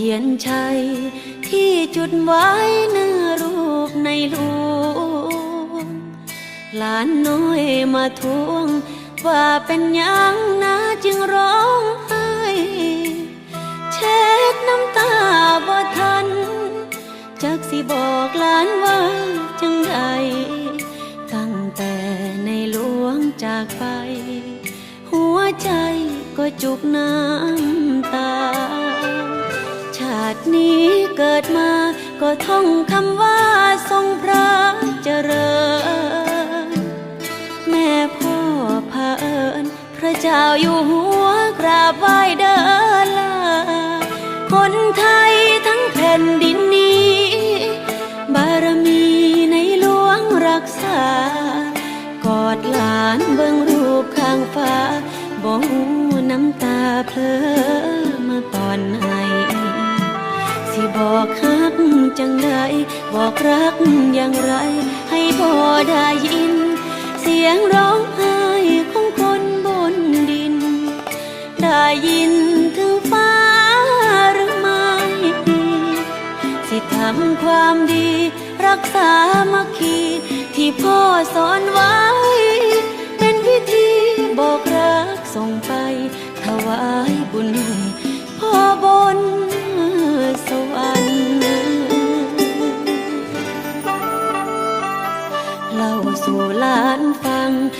เบิ่งเทียนชัย ที่จุดไว้หน้ารูปในหลวงหลานน้อยมาทวง ว่าเป็นยังนะจึงร้องไห้เช็ดน้ำตาบ่ทัน จักสิบอกหลานว่าจังใดตั้งแต่ในหลวงจากไป หัวใจก็จุกน้ำตาาตินี้เกิดมาก็ท่องคำว่าทรงพระเจริญ แม่พ่อพาเอิญพระเจ้าอยู่หัวกราบไหว้เดินลาคนไทยทั้งแผ่นดินนี้ บารมีในหลวงรักษา กอดหลานเบิ่งรูปข้างฟ้าบ่หูน้ำตาเพลอมาตอนไหน สิบอกฮักจังใดบอกรักอย่างไร ให้พอได้ยิน เสียงร้องไห้ของคนบนดิน ได้ยินถึงฟ้าหรือไม่สิทำความดี รักษามัคคีที่พ่อสอนไว้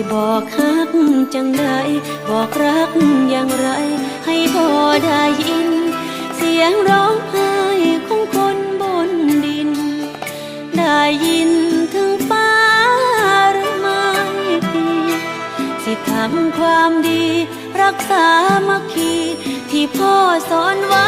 สิบอกฮักจังใดบอกรักอย่างไร ให้พ่อได้ยิน เสียงร้องไห้ของคนบนดิน ได้ยินถึงฟ้าหรือไม่สิทำความดี รักษามัคคีที่พ่อสอนไว้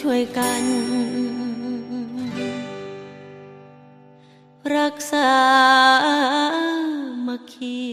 ช่วยกัน รักษามาคี